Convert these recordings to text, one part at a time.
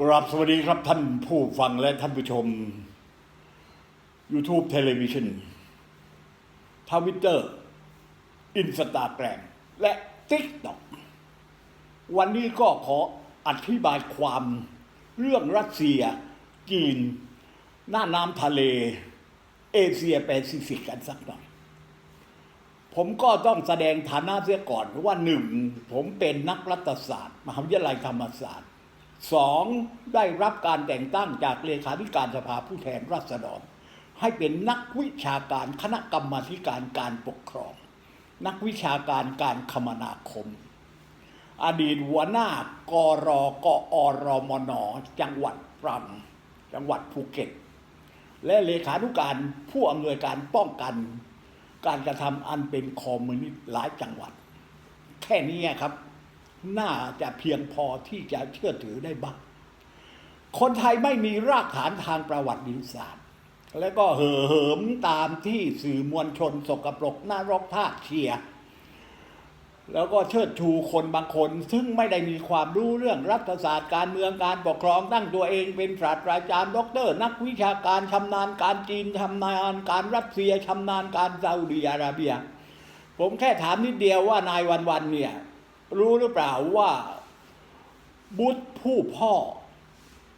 กราบสวัสดีครับท่านผู้ฟังและท่านผู้ชม YouTube เทเลวิชันทวิตเตอร์อินสตาแกรมและ TikTok วันนี้ก็ขออธิบายความเรื่องรัสเซีย จีน หน้าน้ำทะเล เอเชียแปซิฟิกกันสักหน่อย ผมก็ต้องแสดงฐานะเสียก่อนว่าหนึ่ง ผมเป็นนักรัฐศาสตร์ มหาวิทยาลัยธรรมศาสตร์ สองได้รับการแต่งตั้งจากเลขาธิการสภาผู้แทนราษฎร ให้เป็นนักวิชาการคณะกรรมาธิการการปกครอง นักวิชาการการคมนาคม อดีตหัวหน้ากรกอรมน จังหวัดตรังจังหวัดภูเก็ต และเลขานุการผู้อำนวยการป้องกัน การกระทำอันเป็นคอมมิวนิสต์หลายจังหวัด แค่นี้ครับ น่าจะเพียงพอที่จะเชื่อถือได้บ้าง คนไทยไม่มีรากฐานทางประวัติศาสตร์ และก็เห่อเหิมตามที่สื่อมวลชนสกปรกน่ารกท่าเชียร์แล้วก็เชิดชูคนบางคน ซึ่งไม่ได้มีความรู้เรื่องรัฐศาสตร์การเมืองการปกครองตั้งตัวเองเป็นศาสตราจารย์ด็อกเตอร์ นักวิชาการชำนาญการจีนชำนาญการรัสเซียชำนาญการซาอุดิอาระเบีย ผมแค่ถามนิดเดียวว่านายวันวันเนี่ย รู้หรือเปล่าว่าบุตรผู้พ่อ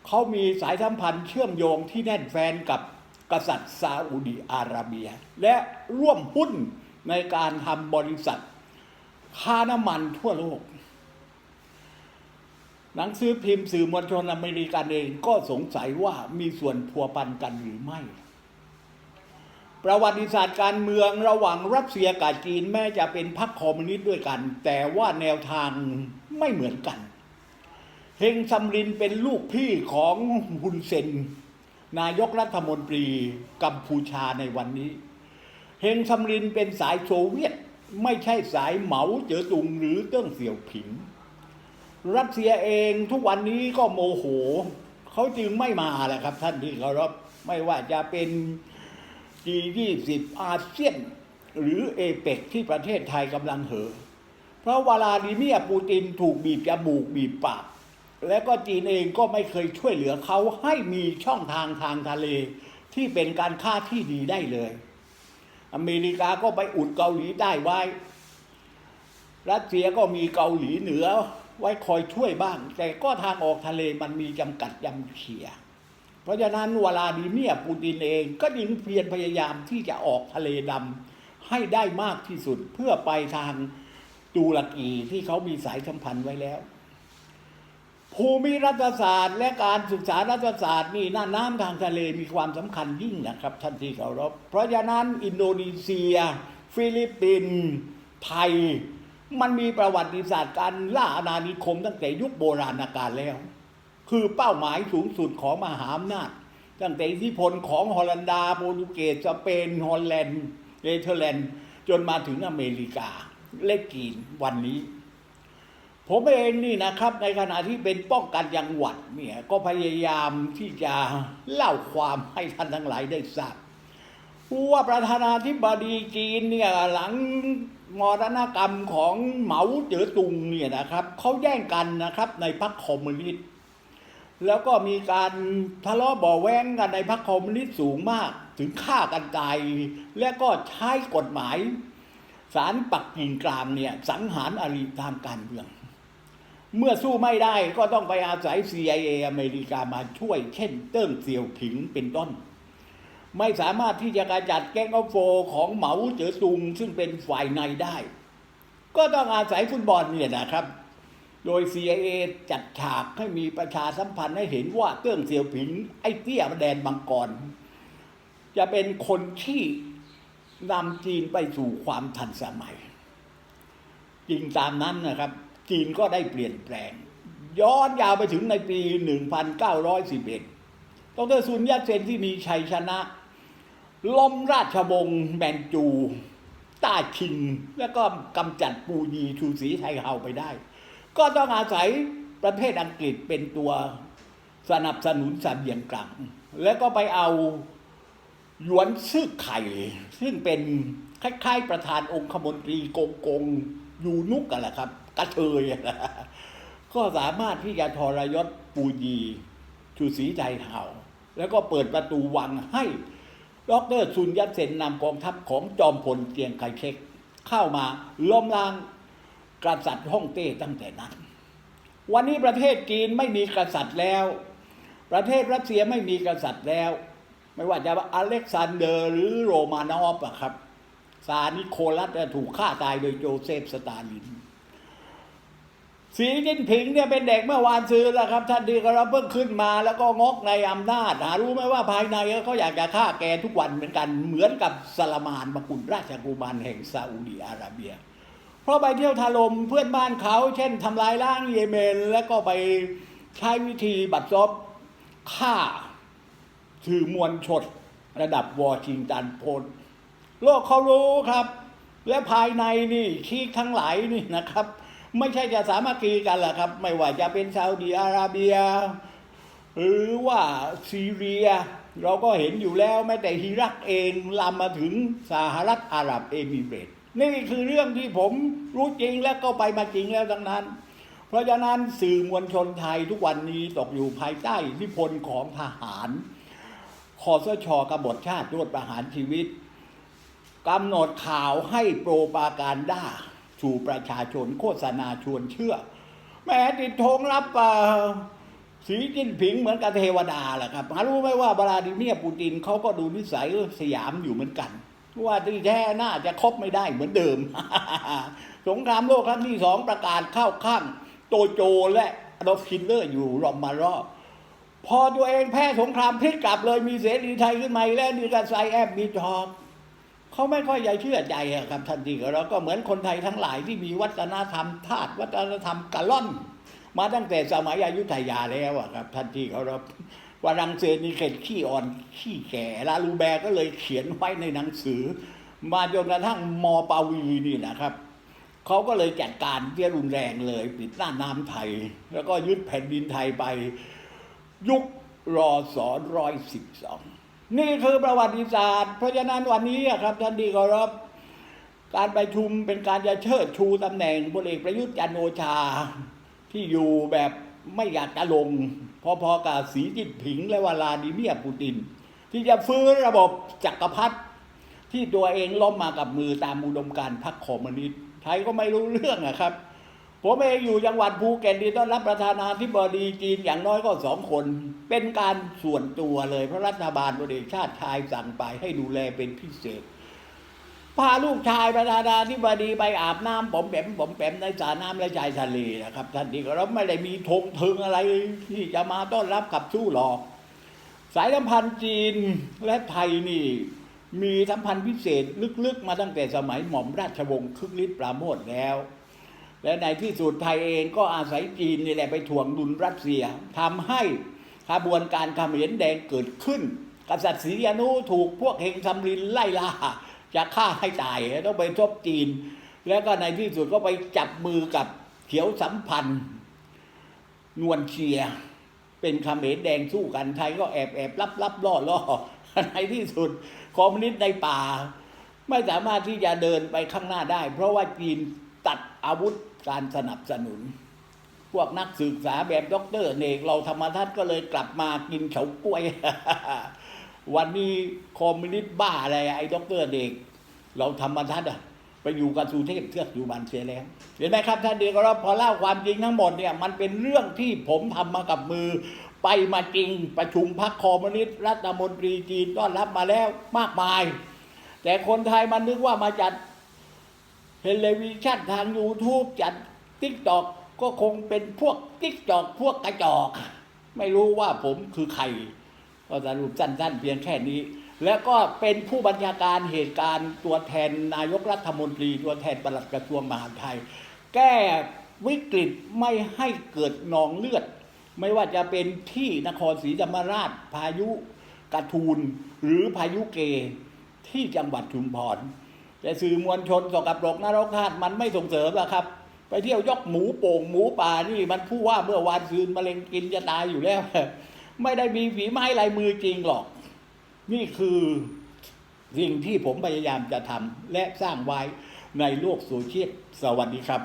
เขามีสายสัมพันธ์เชื่อมโยงที่แน่นแฟนกับกษัตริย์ซาอุดิอาระเบีย และร่วมหุ้นในการทำบริษัทค่าน้ำมันทั่วโลก หนังสือพิมพ์สื่อมวลชนอเมริกันเองก็สงสัยว่ามีส่วนพัวพันกันหรือไม่ ประวัติศาสตร์การเมืองระหว่างรัสเซียกับจีนแม้จะเป็นพรรคคอมมิวนิสต์ด้วยกัน แต่ว่าแนวทางไม่เหมือนกัน เฮงซัมรินเป็นลูกพี่ของฮุนเซน นายกรัฐมนตรีกัมพูชาในวันนี้ เฮงซัมรินเป็นสายโซเวียตไม่ใช่สายเหมาเจ๋อตุงหรือเติ้งเสี่ยวผิง รัสเซียเองทุกวันนี้ก็โมโห เขาจึงไม่มาแหละครับท่านที่เคารพไม่ว่าจะเป็น G20 อาเซียน หรือเอเปกที่ประเทศไทยกำลังเหอ เพราะวลาดิเมียปูตินถูกบีบจมูกบีบปาก และก็จีนเองก็ไม่เคยช่วยเหลือเขาให้มีช่องทางทางทะเล ที่เป็นการค้าที่ดีได้เลย อเมริกาก็ไปอุดเกาหลีใต้ไว้ รัสเซียก็มีเกาหลีเหนือไว้คอยช่วยบ้าง แต่ก็ทางออกทะเลมันมีจำกัดยำเขีย เพราะฉะนั้นวลาดิเมียปูตินเองก็ยิงเพียรพยายามที่จะออกทะเลดำให้ได้มากที่สุดเพื่อไปทางตุรกีที่เขามีสายสัมพันธ์ไว้แล้ว ภูมิรัฐศาสตร์ และการศึกษารัฐศาสตร์นี่น้าน้ำทางทะเลมีความสำคัญยิ่งนะครับท่านที่เคารพเพราะฉะนั้นอินโดนีเซีย ฟิลิปปินส์ไทย มันมีประวัติศาสตร์การล่าอาณานิคมตั้งแต่ยุคโบราณกาลแล้ว คือเป้าหมายสูงสุดของมหาอำนาจตั้งแต่อิทธิพลของฮอลันดาโปรตุเกสสเปนฮอลแลนด์เนเธอร์แลนด์จนมาถึงอเมริกาและจีนวันนี้ ผมเองนี่นะครับในขณะที่เป็นป้องกันจังหวัดเนี่ยก็พยายามที่จะเล่าความให้ท่านทั้งหลายได้ทราบว่าประธานาธิบดีจีนเนี่ยหลังมรณกรรมของเหมาเจ๋อตุงเนี่ยนะครับเขาแย่งกันนะครับในพรรคคอมมิวนิสต์ แล้วก็มีการทะเลาะเบ่อแว้งกันในพรรคคอมมิวนิสต์สูงมาก ถึงฆ่ากันตาย และก็ใช้กฎหมายศาลปักกิ่งกลางเนี่ยสังหารอริทางการเมือง เมื่อสู้ไม่ได้ก็ต้องไปอาศัย CIA อเมริกามาช่วย เช่น เติ้งเสี่ยวผิงเป็นต้น ไม่สามารถที่จะกระจัดแก๊งออฟโฟของเหมาเจ๋อตุงซึ่งเป็นฝ่ายในได้ ก็ต้องอาศัยฟุตบอลเนี่ยนะครับ โดย CIA จัดฉากให้มีประชาสัมพันธ์ให้เห็นว่าเติ้งเสี่ยวผิง ไอ้เตี้ยแดนบังกร จะเป็นคนที่นำจีนไปสู่ความทันสมัย จริงตามนั้นนะครับ จีนก็ได้เปลี่ยนแปลง ย้อนยาวไปถึงในปี 1911 ดรซุนยัตเซนที่มีชัยชนะ ล้มราชวงศ์แมนจู ต้าชิง แล้วก็กำจัดปูยีชูสีไทเฮาไปได้ ก็ต้องอาศัยประเทศอังกฤษเป็นตัวสนับสนุนสเบียงกลางแล้วก็ไปเอาหยวนซื่อไข่ ซึ่งเป็นคล้ายๆประธานองคมนตรีกงกงยูนุกกันแหละครับ กระเทยนะก็สามารถที่จะทรยศปูยีชูศรีใจเห่า แล้วก็เปิดประตูวังให้ดอกเตอรซุนยัตเซนนำกองทัพของจอมพลเกียงไคเชกเข้ามาล้มล้าง กษัตริย์ฮ่องเต้ตั้งแต่นั้น วันนี้ประเทศจีนไม่มีกษัตริย์แล้ว ประเทศรัสเซียไม่มีกษัตริย์แล้ว ไม่ว่าจะอเล็กซานเดอร์หรือโรมานอฟอะครับซานิโคลัสถูกฆ่าตายโดยโจเซฟสตาลินสีจิ้นผิงเนี่ยเป็นเด็กเมื่อวานซื้อแล้วครับ ท่านดีก็เราเพิ่งขึ้นมาแล้วก็งอกในอำนาจหารู้ไหมว่าภายในเขาอยากจะฆ่าแกทุกวันเหมือนกันเหมือนกับสลามานมกุฎราชกุมารแห่งซาอุดิอาระเบียเราะไปเที่ยวถล่มเพื่อนบ้านเขา เช่นทำลายล้างเยเมน แล้วก็ไปใช้วิธีบัดซบฆ่าสื่อมวลชนระดับวอชิงตันโพสโลกเขารู้ครับ และภายในนี่ชีกทั้งหลายนี่นะครับ ไม่ใช่จะสามัคคีกันแหละครับ ไม่ว่าจะเป็นซาอุดิอาระเบีย หรือว่าซีเรีย เราก็เห็นอยู่แล้วแม้แต่ฮิรักเองลามมาถึงสหรัฐอาหรับเอมิเรต นี่คือเรื่องที่ผมรู้จริงและก็ไปมาจริงแล้วทั้งนั้น เพราะฉะนั้นสื่อมวลชนไทยทุกวันนี้ตกอยู่ภายใต้อิทธิพลของทหารคอสชกบฏชาติโทษประหารชีวิตกำหนดข่าวให้โปรปาการด้าสู่ประชาชนโฆษณาชวนเชื่อ แม้ติดธงรับสีจิ้นผิงเหมือนกับเทวดาแหละครับหารู้ไหมว่าบราดิเมียร์ปูตินเขาก็ดูนิสัยสยามอยู่เหมือนกัน ว่าที่แท้น่าจะคบไม่ได้เหมือนเดิม สงครามโลกครั้งที่สองประกาศเข้าข้างโตโจและอดอล์ฟฮิตเลอร์อยู่รอมมารอบพอตัวเองแพ้สงครามพลิกกลับเลยมีเสรีไทยขึ้นมาแล้วนี่ก็ใส่แอบมีจอบเขาไม่ค่อยใจะเชื่อใจครับทันทีเราก็เหมือนคนไทยทั้งหลายที่มีวัฒนธรรมธาตุวัฒนธรรมกะล่อน มาตั้งแต่สมัยอยุธยาแล้วครับทันที่เขาเรา ฝรั่งเศสนี่เข็ดขี้อ่อนขี้แก่ลาลูแบร์ก็เลยเขียนไว้ในหนังสือ มาจนกระทั่งมอปาวีนี่นะครับเขาก็เลยจัดการเที่รุนแรงเลย ปิดหน้าน้ำไทย แล้วก็ยึดแผ่นดินไทยไป ยุครอสอร้อยสิบสองนี่คือประวัติศาสตร์ เพราะฉะนั้นวันนี้ครับท่านดีเคารพการประชุมเป็นการจะเชิดชูตำแหน่งพลเอกประยุทธ์จันโอชาที่อยู่แบบ ไม่อยากจะลง พอๆกับสีจิ้นผิงและวลาดิเมียปูติน ที่จะฟื้นระบบจักรพรรดิที่ตัวเองล้มมากับมือตามอุดมการพรรคคอมมิวนิสต์ไทยก็ไม่รู้เรื่องอะครับ ผมเองอยู่จังหวัดภูเก็ตดีต้อนรับประธานาธิบดีจีนอย่างน้อยก็สองคน เป็นการส่วนตัวเลยเพราะรัฐบาลพลเอกชาติชายสั่งไปให้ดูแลเป็นพิเศษ พาลูกชายประธานาธิบดีไปอาบน้ำผมแปมผมแปมในสระน้ำและชายทะเลนะครับ ท่านที่เราไม่ได้มีธงเทิงอะไรที่จะมาต้อนรับขับสู้หรอก สายสัมพันธ์จีนและไทยนี่ มีสัมพันธ์พิเศษลึกๆ มาตั้งแต่สมัยหม่อมราชวงศ์คึกฤทธิ์ปราโมทแล้ว และในที่สุดไทยเองก็อาศัยจีนนี่แหละไปถ่วงดุลรัสเซียทำให้ขบวนการเขมรแดงเกิดขึ้น กษัตริย์ศรีอนุถูกพวกเฮงซัมรินไล่ล่า จะฆ่าให้ตายต้องไปทบจีน แล้วก็ในที่สุดก็ไปจับมือกับเขียวสัมพันธ์ นวลเชีย เป็นเขมรแดงสู้กันไทยก็แอบแอบรับรับล่อล่อในที่สุดคอมมิวนิสต์ในป่า ไม่สามารถที่จะเดินไปข้างหน้าได้ เพราะว่าจีนตัดอาวุธการสนับสนุน พวกนักศึกษาแบบด็อกเตอร์เนกเราธรรมทัศน์ก็เลยกลับมากินเฉาก้วย วันนี้คอมมิวนิสต์บ้าอะไรไอ้ด็อกเตอร์เด็ก เราธรรทัศน์อะไปอยู่กับสุเทพเทือกอยู่บันเสียแล้ว เห็นไหมครับท่านเดียวก็พอเล่าความจริงทั้งหมดเนี่ยมันเป็นเรื่องที่ผมทำมากับมือ ไปมาจริงประชุมพักคอมมิวนิสต์รัฐมนตรีจีนต้อนรับมาแล้วมากมาย แต่คนไทยมันนึกว่ามาจัดเทเลวิชันทาง YouTube จัดติ๊กตอกก็คงเป็นพวกติ๊กตอกพวกกระจอก ไม่รู้ว่าผมคือใคร ก็สรุปสั้นๆเพียงแค่นี้ แล้วก็เป็นผู้บัญชาการเหตุการณ์ตัวแทนนายกรัฐมนตรี ตัวแทนปลัดกระทรวงมหาดไทย แก้วิกฤตไม่ให้เกิดนองเลือด ไม่ว่าจะเป็นที่นครศรีธรรมราช พายุกระทูลหรือพายุเกที่จังหวัดชุมพรแต่สื่อมวลชนสกปรกนรกธาตุมันไม่ส่งเสริมหรอกครับ ไปเที่ยวยกหมูโป่งหมูป่านี่มันผู้ว่าเมื่อวานซืนมะเร็งกินจะตายอยู่แล้ว ไม่ได้มีฝีไม้ลายมือจริงหรอก นี่คือสิ่งที่ผมพยายามจะทำและสร้างไว้ในโลกโซเชียลสวัสดีครับ